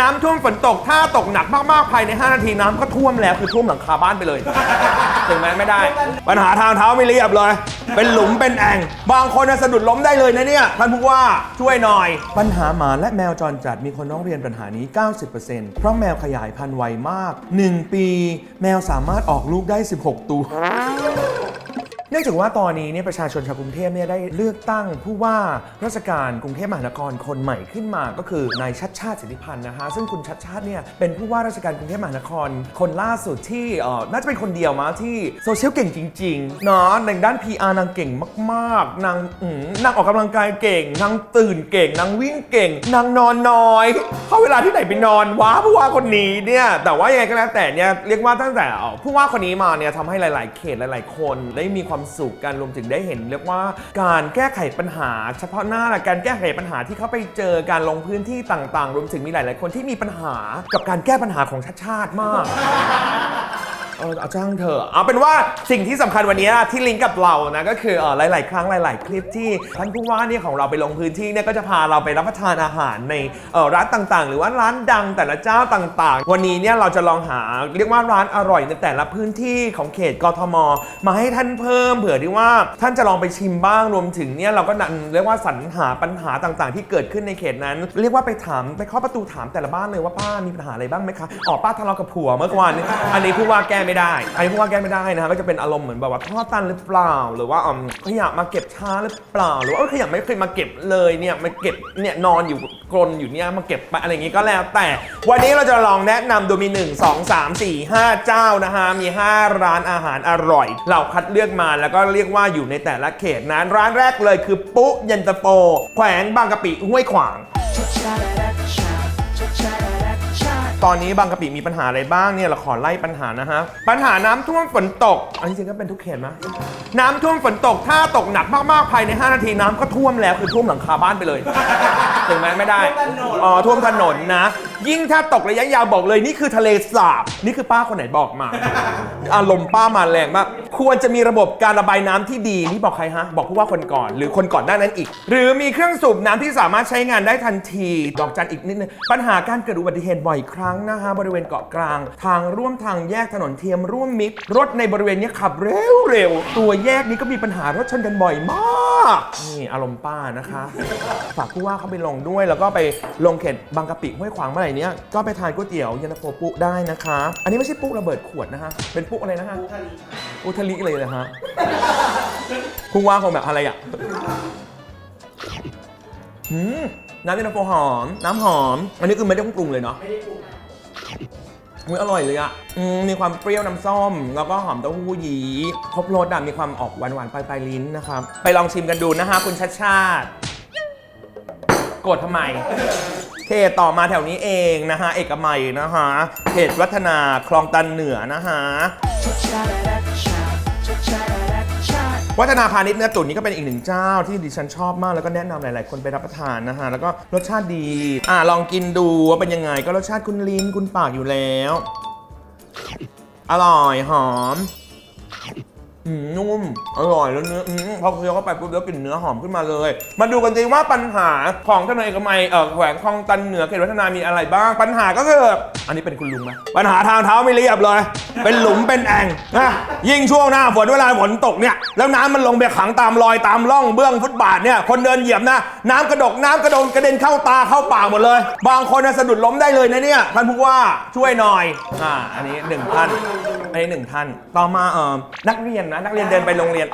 น้ำท่วมฝนตก ถ้าตกหนักมากๆ ภายใน 5 นาทีน้ำก็ท่วมแล้วคือท่วมหลังคาบ้านไปเลย ถึงแม้ไม่ได้ ปัญหาทางเท้าไม่เรียบเลย เป็นหลุมเป็นแอ่ง บางคนน่ะสะดุดล้มได้เลยนะเนี่ย ท่านผู้ว่าช่วยหน่อย ปัญหาหมาและแมวจรจัดมีคนร้องเรียนปัญหานี้ 90%เพราะแมวขยายพันธุ์ไวมาก 1 ปี แมวสามารถออกลูกได้ 16 ตัว เนื่องจากว่าตอนนี้เนี่ยประชาชนชาวกรุงเทพเนี่ยได้เลือกตั้งผู้ว่าราชการกรุงเทพมหานครคนใหม่ขึ้นมาก็คือนายชัดชาติสิทธิพันธ์นะคะซึ่งคุณชัดชาติเนี่ยเป็นผู้ว่าราชการกรุงเทพมหานคร คนล่าสุดที่เอ่อน่าจะเป็นคนเดียวมาที่โซเชียลเก่งจริงๆเนาะในด้าน PR นางเก่งมากๆนางอืมนางออกกำลังกายเก่งนางตื่นเก่งนางวิ่งเก่งนางนอนน้อยเข้าเวลาที่ไหนไปนอนวะผู้ว่าคนนี้เนี่ยแต่ว่ายังไงก็แล้วแต่เนี่ยเรียกว่าตั้งแต่เอ่อผู้ว่าคนนี้มาเนี่ยทำให้หลาย ๆ เขตหลาย ๆ คนได้มีความสุขกันรวมถึงได้เห็นเรียกว่าการแก้ไขปัญหา เฉพาะหน้าและการแก้ไขปัญหาที่เขาไปเจอการลงพื้นที่ต่างๆ รวมถึงมีหลาย ๆ คนที่มีปัญหากับการแก้ปัญหาของชาติชาติมาก เออเอาจ้างเธอะเอาเป็นว่าสิ่งที่สำคัญวันนี้ที่ลิงก์กับเรานะก็คือเออหลาย ๆ ครั้งหลาย ๆ คลิปที่ท่านผู้ว่าเนี่ยของเราไปลงพื้นที่เนี่ยก็จะพาเราไปรับประทานอาหารในเออร้านต่าง ๆ หรือว่าร้านดังแต่ละเจ้าต่าง ๆ วันนี้เนี่ยเราจะลองหาเรียกว่าร้านอร่อยในแต่ละพื้นที่ของเขตกทม มาให้ท่านเพิ่มเผื่อที่ว่าท่านจะลองไปชิมบ้างรวมถึงเนี่ยเราก็นันเรียกว่าสรรหาปัญหาต่าง ๆ ที่เกิดขึ้นในเขตนั้น เรียกว่าไปถามไปเคาะประตูถามแต่ละบ้านเลยว่าป้ามีปัญหาอะไรบ้างไหมคะอ๋อป้าทะเลาะกับผัวเมื่อวานอันนี้ผู้ว่าแก้ไม่ได้อันนี้ผู้ว่าแก้ไม่ได้นะฮะก็จะเป็นอารมณ์เหมือนแบบว่าท่อตันหรือเปล่า หรือว่าอืมขยะมาเก็บช้าหรือเปล่า หรือว่าเอ้ยขยะไม่เคยมาเก็บเลยเนี่ยมาเก็บเนี่ยนอนอยู่กรนอยู่เนี่ยมาเก็บไปอะไรอย่างงี้ก็แล้วแต่ วันนี้เราจะลองแนะนำโดยมี 1 2 3 4 5 เจ้านะฮะมี 5 ร้านอาหารอร่อย เราคัดเลือกมาแล้วก็เรียกว่าอยู่ในแต่ละเขตนะร้านแรกเลยคือปุ๊เย็นตาโฟแขวงบางกะปิห้วยขวาง ตอนนี้บางกะปิมีปัญหาอะไรบ้างเนี่ยเราขอไล่ปัญหานะฮะ ปัญหาน้ำท่วมฝนตก อันนี้จริงก็เป็นทุกเขตนะน้ำท่วมฝนตก ถ้าตกหนักมากๆภายใน 5 นาทีน้ำก็ท่วมแล้วคือท่วมหลังคาบ้านไปเลย ถึงแม้ไม่ได้อ๋อท่วมถนนนะ ยิ่งถ้าตกระยะยาวบอกเลยนี่คือทะเลสาบ นี่คือป้าคนไหนบอกมา อารมณ์ป้ามาแรงมาก ควรจะมีระบบการระบายน้ำที่ดี นี่บอกใครฮะ บอกผู้ว่าคนก่อน หรือคนก่อนหน้านั้นอีก หรือมีเครื่องสูบน้ำที่สามารถใช้งานได้ทันที ดอกจันอีกนิดนึง ปัญหาการเกิดอุบัติเหตุบ่อยครั้งนะฮะ บริเวณเกาะกลาง ทางร่วมทางแยกถนนเทียมร่วมมิตร รถในบริเวณนี้ขับเร็วเร็วๆ ตัวแยกนี้ก็มีปัญหารถชนกันบ่อยมาก นี่อารมณ์ป้านะคะ ฝากผู้ว่าเขาไปลงด้วย แล้วก็ไปลงเขตบางกะปิห้วยขวางเมื่อไหร่เนี้ยก็ไปทานก๋วยเตี๋ยวเย็นตาโฟปุ๊ได้นะคะ อันนี้ไม่ใช่ปุ๊ระเบิดขวดนะฮะเป็นปุ๊อะไรนะฮะอุทลิเลยนะฮะผู้ว่าคงแบบอะไรอะหืมน้ำเย็นตาโฟหอม น้ำหอม อันนี้คือไม่ได้ปรุงเลยเนาะ อุ้ยอร่อยเลยอะอืมมีความเปรี้ยวน้ำส้ม แล้วก็หอมเต้าหู้ยี้ครบรสอะมีความออกหวานหวานๆปลายปลายลิ้นนะครับ ไปลองชิมกันดูนะฮะคุณชัดชาติโกรธทำไมเขตต่อมาแถวนี้เองนะฮะ เอกมัยนะฮะเขตวัฒนาคลองตันเหนือนะฮะ วัฒนาพาณิชย์เนื้อตุ๋นนี่ก็เป็นอีกหนึ่งเจ้าที่ดิฉันชอบมากแล้วก็แนะนำหลาย ๆ คนไปรับประทานนะฮะแล้วก็รสชาติดีอ่าลองกินดูว่าเป็นยังไงก็รสชาติคุณลิ้นคุณปากอยู่แล้ว อร่อยหอม อืมนุ่ม อร่อยแล้วเนื้ออืมพอเคี้ยวเข้าไปปุ๊บแล้วกลิ่นเนื้อหอมขึ้นมาเลย มาดูกันจริงว่าปัญหาของถนนเอกมัยเออแขวงคลองตันเหนือเขตวัฒนามีอะไรบ้าง ปัญหาก็คือ อันนี้เป็นคุณลุงนะปัญหาทางเท้าไม่เรียบเลย เป็นหลุมเป็นแอ่งนะยิ่งช่วงหน้าฝนเวลาฝนตกเนี่ย แล้วน้ำมันลงไปขังตามรอยตามร่องเบื้องฟุตบาทเนี่ย คนเดินเหยียบนะ น้ำกระดกน้ำกระโดนกระเด็นเข้าตาเข้าปากหมดเลย บางคนน่ะสะดุดล้มได้เลยนะเนี่ย ท่านผู้ว่าช่วยหน่อย อ่า อันนี้หนึ่งท่านอันนี้หนึ่งท่าน ต่อมาเออนักเรียนนะ นักเรียนเดินไปโรงเรียน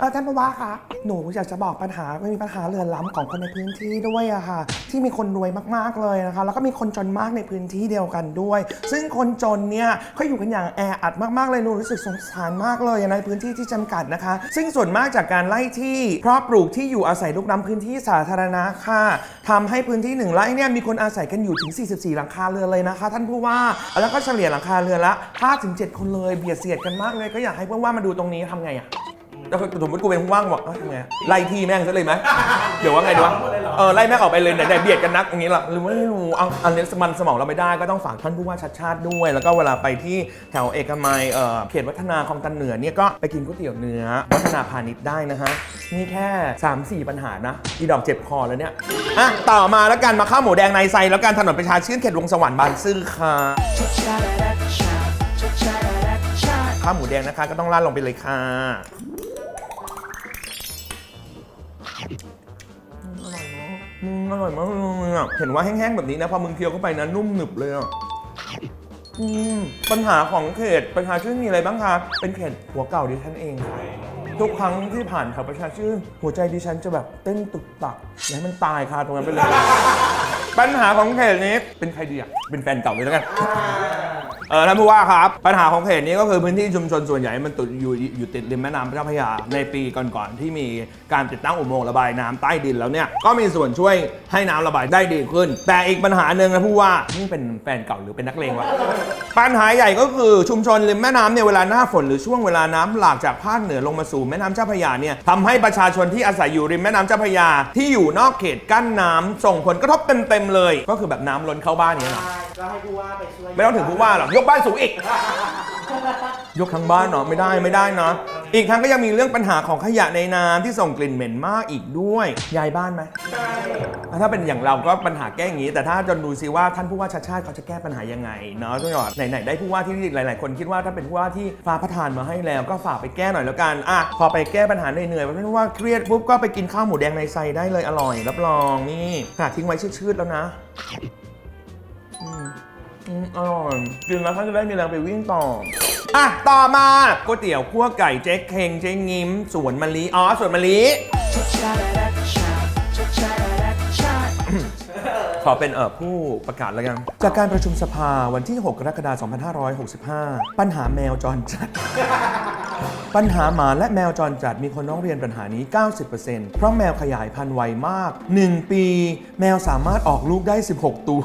เออท่านผู้ว่าคะหนูอยากจะบอกปัญหาไม่มีปัญหาเรือนล้ำของคนในพื้นที่ด้วยอะค่ะ ที่มีคนรวยมากๆเลยนะคะ แล้วก็มีคนจนมากในพื้นที่เดียวกันด้วย ซึ่งคนจนเนี่ยเขาอยู่กันอย่างแออัดมากๆเลยหนูรู้สึกสงสารมากเลยในพื้นที่ที่จำกัดนะคะ ซึ่งส่วนมากจากการไล่ที่เพราะปลูกที่อยู่อาศัยลุกล้ำพื้นที่สาธารณะค่ะทำให้พื้นที่หนึ่งไร่เนี่ยมีคนอาศัยกันอยู่ถึง 44 หลังคาเรือนเลยนะคะ ท่านผู้ว่าแล้วก็เฉลี่ยหลังคาเรือนละ5-7 คนเลยเบียดเสียดกันมากเลยก็อยากให้เพื่อนว่ามาดูตรงนี้ทำไงอะ แล้วสมมติกูเป็นผู้ว่างบอกเอ้าทำไงไล่ที่แม่งซะเลยไหมเดี๋ยวว่าไงดีวะเออไล่แม่งออกไปเลยไหนๆเบียดกันนักอย่างนี้หรอหรือไม่รู้เอาอันนี้มันสมองเราไม่ได้ก็ต้องฝากท่านผู้ว่าชัดชาติด้วย แล้วก็เวลาไปที่แถวเอกมัยเอ่อเขตวัฒนาคลองตันเหนือเนี่ยก็ไปกินก๋วยเตี๋ยวเนื้อวัฒนาพาณิชย์ได้นะฮะนี่แค่ 3-4 ปัญหานะอีดอกเจ็บคอแล้วเนี่ยอะต่อมาแล้วกันมาข้าวหมูแดงในไซแล้วกันถนนประชาชื่นเขตวงสวรรค์บางซื่อค่ะข้าวหมูแดงนะคะก็ต้องราดลงไปเลยค่ะ อืมอร่อยเนอะอืมอร่อยมากเลยอะเห็นว่าแห้งๆแบบนี้นะพอมึงเคี้ยวเข้าไปนะนุ่มหนึบเลยอะอืมปัญหาของเขตประชาชื่นมีอะไรบ้างคะเป็นเขตหัวเก่าดิฉันเองค่ะทุกครั้งที่ผ่านแถวประชาชื่น หัวใจดิฉันจะแบบเต้นตุกตักอย่าให้มันตายคาตรงนั้นไปเลย ปัญหาของเขตนี้เป็นใครดีอะเป็นแฟนเก่าเลยแล้วกัน เออท่านผู้ว่าครับ ปัญหาของเขตนี้ก็คือพื้นที่ชุมชนส่วนใหญ่มันติดอยู่อยู่ติดริมแม่น้ำเจ้าพระยา ในปีก่อนๆที่มีการติดตั้งอุโมงค์ระบายน้ำใต้ดินแล้วเนี่ยก็มีส่วนช่วยให้น้ำระบายได้ดีขึ้น แต่อีกปัญหาหนึ่งนะผู้ว่านี่เป็นแฟนเก่าหรือเป็นนักเลงวะปัญหาใหญ่ก็คือชุมชนริมแม่น้ำเนี่ยเวลาหน้าฝนหรือช่วงเวลาน้ำหลากจากภาคเหนือลงมาสู่แม่น้ำเจ้าพระยาเนี่ยทำให้ประชาชนที่อาศัยอยู่ริมแม่น้ำเจ้าพระยา ที่อยู่นอกเขตกั้นน้ำส่งผลกระทบเต็มๆเลย ก็คือแบบน้ำล้นเข้าบ้านเนี่ยเหรอ ก็ให้ผู้ว่าไปช่วยไม่ต้องถึงผู้ว่าหรอกยกบ้านสูงอีก ยกทั้งบ้านเนาะไม่ได้ไม่ได้นะ อีกทั้งก็ยังมีเรื่องปัญหาของขยะในน้ำที่ส่งกลิ่นเหม็นมากอีกด้วยย้ายบ้านไหมถ้าเป็นอย่างเราก็ปัญหาแก้อย่างนี้ แต่ถ้าจนดูซิว่าท่านผู้ว่าชาติชาติเขาจะแก้ปัญหายังไงเนาะต้องหยอดไหนๆได้ผู้ว่าที่หลาย ๆ คนคิดว่าถ้าเป็นผู้ว่าที่ฟ้าประทานมาให้แล้วก็ฝากไปแก้หน่อยแล้วกันอะพอไปแก้ปัญหาเหนื่อยๆเพราะว่าเครียดปุ๊บก็ไปกินข้าวหมูแดงในไซได้เลยอร่อยรับรองนี่ขนาดทิ้งไว้ชืดๆแล้วนะ อืมอร่อยกินแล้วเขาจะได้มีแรงไปวิ่งต่อ อะ ต่อมาก๋วยเตี๋ยวคั่วไก่เจ๊เค็งเจ๊งิ้ม สวนมะลิ อ๋อ สวนมะลิ ขอเป็นเออผู้ประกาศแล้วกัน จากการประชุมสภาวันที่ 6 กรกฎาคม 2565 ปัญหาแมวจรจัด ปัญหาหมาและแมวจรจัดมีคนร้องเรียนปัญหานี้ 90%เพราะแมวขยายพันธุ์ไวมาก 1 ปี แมวสามารถออกลูกได้ 16 ตัว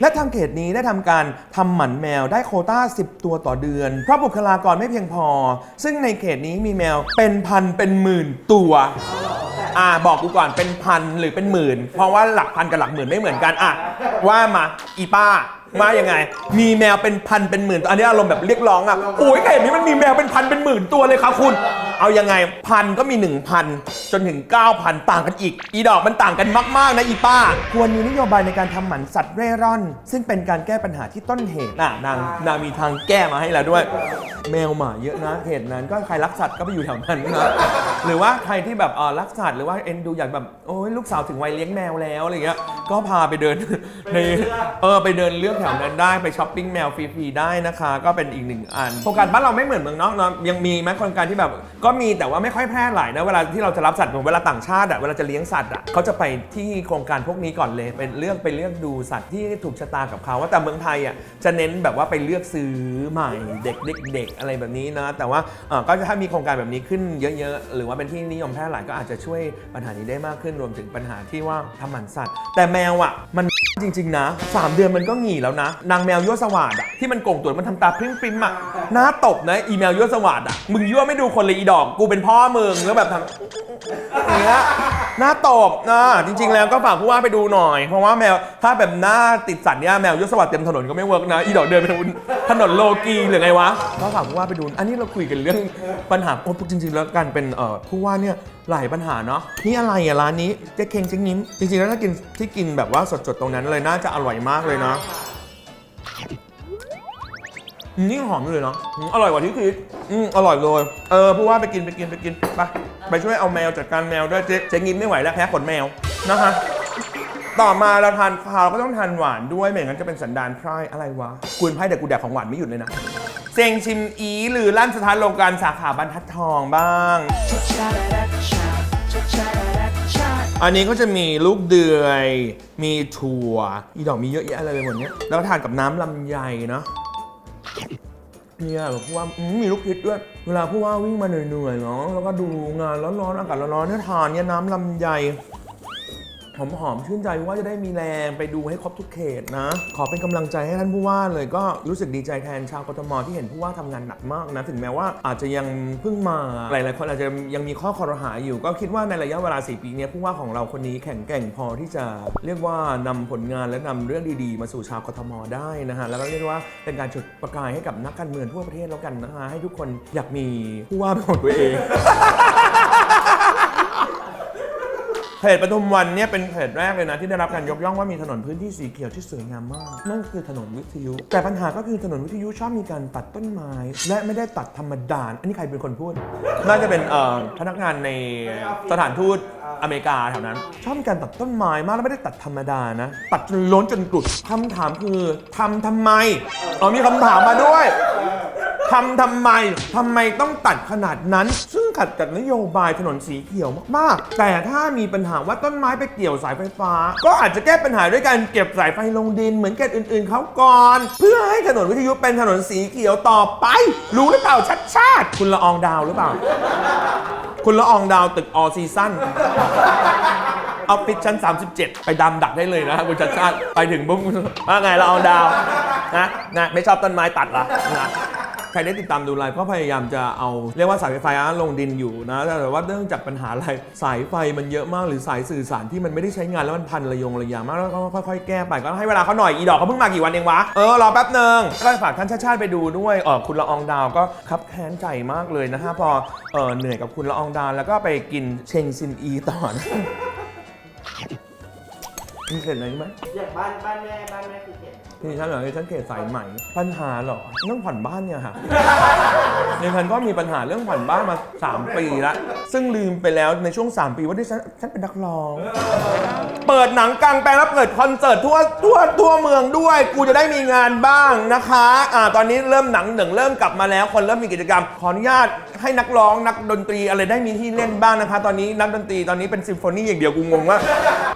และทางเขตนี้ได้ทำการทำหมันแมวได้โคต้า 10 ตัวต่อเดือน เพราะบุคลากรไม่เพียงพอ ซึ่งในเขตนี้มีแมวเป็นพันเป็นหมื่นตัวอ่าบอกกูก่อนเป็นพันหรือเป็นหมื่น เพราะว่าหลักพันกับหลักหมื่นไม่เหมือนกันอะว่ามาอีป้าว่ายังไง มีแมวเป็นพันเป็นหมื่นตัวอันนี้อารมณ์แบบเรียกร้องอะโอ้ยเขตนี้มันมีแมวเป็นพันเป็นหมื่นตัวเลยครับคุณเอายังไงพันก็มี 1,000 จนถึง 9,000 ต่างกันอีก อีดอกมันต่างกันมาก ๆ นะอีป้า ควรมีนโยบายในการทำหมันสัตว์เร่ร่อน ซึ่งเป็นการแก้ปัญหาที่ต้นเหตุน่ะนางนางมีทางแก้มาให้แล้วด้วย แมวหมาเยอะนะเขตนั้นก็ใครรักสัตว์ก็ไปอยู่แถวนั้นนะหรือว่าใครที่แบบเออรักสัตว์หรือว่าเอ็นดูอยากแบบโอ้ยลูกสาวถึงวัยเลี้ยงแมวแล้วอะไรเงี้ย ก็พาไปเดินในเออไปเดินเลือกแถวนั้นได้ไปช้อปปิ้งแมวฟรีๆได้นะคะ ก็เป็นอีกหนึ่งอันโครงการบ้านเราไม่เหมือนเมืองนอกเนาะยังมีไหมโครงการที่แบบ ก็มีแต่ว่าไม่ค่อยแพร่หลายนะเวลาที่เราจะรับสัตว์เหมือนเวลาต่างชาติอะเวลาจะเลี้ยงสัตว์อะเขาจะไปที่โครงการพวกนี้ก่อนเลยเป็นเลือกไปเลือกดูสัตว์ที่ถูกชะตากับเขาว่าแต่เมืองไทยอะจะเน้นแบบว่าไปเลือกซื้อใหม่เด็กเด็กๆอะไรแบบนี้นะแต่ว่าเอ่อก็จะถ้ามีโครงการแบบนี้ขึ้นเยอะๆ หรือว่าเป็นที่นิยมแพร่หลายก็อาจจะช่วยปัญหานี้ได้มากขึ้นรวมถึงปัญหาที่ว่าทำหมันสัตว์แต่แมวอะมันจริง ๆ นะ 3 เดือนมันก็หงีแล้วนะ นางแมวยั่วสวัสดอะที่มันโก่งตัวมันทำตาพริ้งพริ้มอะหน้าตบนะอีแมวยั่วสวัสดอะมึงยั่วไม่ดูคนเลยอีดอกกูเป็นพ่อมึงแล้วแบบทำ อย่างเงี้ยหน้าตบนะจริง ๆ แล้วก็ฝากผู้ว่าไปดูหน่อย เพราะว่าแมวถ้าแบบหน้าติดสัตว์เนี่ยแมวยั่วสวัสดเต็มถนนก็ไม่เวิร์กนะอีดอกเดินไปทางถนนโลกีหรือไงวะก็ฝากผู้ว่าไปดู อันนี้เราคุยกันเรื่องปัญหาโอ้จริง ๆ แล้วการเป็นเอ่อผู้ว่าเนี่ยหลายปัญหาเนาะนี่อะไรอะร้านนี้เจ๊เค็งเจ๊งิ้มจริงๆแล้วถ้ากินที่กินแบบว่าสดๆตรงนั้นเลยน่าจะอร่อยมากเลยนะ นี่หอมอยู่เลยเนาะอืมอร่อยกว่าที่คิดอืมอร่อยเลย เออผู้ว่าไปกินไปกินไปกินไปไปช่วยเอาแมวจัดการแมวด้วยเจ๊เจ๊งินไม่ไหวแล้วแพ้ขนแมวนะคะ ต่อมาเราทานข้าวก็ต้องทานหวานด้วยไม่งั้นจะเป็นสันดานไพร่อะไรวะกุนไพ่แต่กูแดกของหวานไม่หยุดเลยนะเซงชิมอีหรือลั่นสถานโลการสาขาบรรทัดทองบ้าง อันนี้ก็จะมีลูกเดือย มีถั่ว อีดอกมีเยอะแยะอะไรไปหมดเนี้ยแล้วก็ทานกับน้ำลำไยเนาะ เนี่ยแบบผู้ว่าอืมมีลูกพิษด้วย เวลาผู้ว่าวิ่งมาเหนื่อยๆเนาะแล้วก็ดูงานร้อนๆอากาศร้อนๆเนี่ยทานเนี่ยน้ำลำไย อมๆชื่นใจว่าจะได้มีแรงไปดูให้ครบทุกเขตนะ ขอเป็นกำลังใจให้ท่านผู้ว่าเลยก็รู้สึกดีใจแทนชาวกทมที่เห็นผู้ว่าทำงานหนักมากนะถึงแม้ว่าอาจจะยังเพิ่งมาหลายๆคนอาจจะยังมีข้อคอรหาอยู่ ก็คิดว่าในระยะเวลา 4 ปีนี้ผู้ว่าของเราคนนี้แข็งแกร่งพอที่จะเรียกว่านำผลงานและนำเรื่องดีๆ มาสู่ชาวกทมได้นะฮะแล้วก็เรียกว่าเป็นการจุดประกายให้กับนักการเมืองทั่วประเทศแล้วกันนะฮะให้ทุกคนอยากมีผู้ว่าเป็นของตัวเอง เพจปทุมวันเนี่ยเป็นเพจแรกเลยนะที่ได้รับการยกย่องว่ามีถนนพื้นที่สีเขียวที่สวยงามมาก นั่นคือถนนวิทยุ แต่ปัญหาก็คือถนนวิทยุชอบมีการตัดต้นไม้ และไม่ได้ตัดธรรมดา อันนี้ใครเป็นคนพูด น่าจะเป็นเอ่อพนักงานในสถานทูตอเมริกาแถวนั้น ชอบมีการตัดต้นไม้มากแล้วไม่ได้ตัดธรรมดานะ ตัดจนล้นจนกรุดคำถามคือทำทำไมอ๋อมีคำถามมาด้วย ทำทำไมทำไมต้องตัดขนาดนั้น ซึ่งขัดกับนโยบายถนนสีเขียวมากๆ แต่ถ้ามีปัญหาว่าต้นไม้ไปเกี่ยวสายไฟฟ้า ก็อาจจะแก้ปัญหาด้วยการเก็บสายไฟลงดินเหมือนเกตอื่นๆเขาก่อน เพื่อให้ถนนวิทยุเป็นถนนสีเขียวต่อไป รู้หรือเปล่าชัดชาติ คุณละอองดาวหรือเปล่า คุณละอองดาวตึกออซีซั่นออฟฟิศชั้น 37 ไปดำดักได้เลยนะคุณชัดชาติ ไปถึงปุ๊บว่าไงเราเอาดาวนะนะไม่ชอบต้นไม้ตัดละนะ ใครได้ติดตามดูไลฟ์ก็พยายามจะเอาเรียกว่าสายไฟฟ้าลงดินอยู่นะ แต่ว่าเนื่องจากปัญหาอะไรสายไฟมันเยอะมากหรือสายสื่อสารที่มันไม่ได้ใช้งานแล้วมันพันระยงระยางมากแล้วก็ค่อยๆแก้ไปก็ให้เวลาเขาหน่อยอีดอกเขาเพิ่งมากี่วันเองวะเออรอแป๊บหนึ่งก็ฝากท่านชาติชาติไปดูด้วยเออคุณละอองดาวก็คับแค้นใจมากเลยนะฮะพอเออเหนื่อยกับคุณละอองดาวแล้วก็ไปกินเชงซินอีต่อนะ มีเขตอะไรไหมอย่างบ้านบ้านแม่บ้านแม่คือเขตที่ฉันเหรอที่ฉันเขตสายใหม่ปัญหาเหรอเรื่องผ่อนบ้านเนี่ยค่ะ ในฉันก็มีปัญหาเรื่องผ่อนบ้านมา 3 ปีล้วซึ่งลืมไปแล้วในช่วง 3 ปีว่าที่ฉันฉันเป็นนักร้อง เปิดหนังกลางแปลงแล้วเปิดคอนเสิร์ตทั่วทั่วทั่วเมืองด้วย กูจะได้มีงานบ้างนะคะอ่าตอนนี้เริ่มหนังหนึ่งเริ่มกลับมาแล้วคนเริ่มมีกิจกรรม ขออนุญาตให้นักร้องนักดนตรีอะไรได้มีที่เล่นบ้างนะคะ ตอนนี้นักดนตรีตอนนี้เป็นซิมโฟนีอย่างเดียวกูงงว่า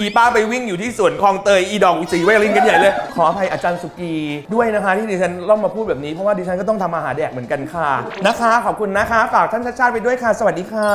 อีป้าไปวิ่งอยู่ที่สวนคลองเตยอีดอกสีไวลินกันใหญ่เลย ขออภัยอาจารย์สุกีด้วยนะคะที่ดิฉันเล่ามาพูดแบบนี้เพราะว่าดิฉันก็ต้องทำอาหารแดกเหมือนกันค่ะนะคะ ขอบคุณนะคะ ฝากท่านชาติชาติไปด้วยค่ะ สวัสดีค่ะ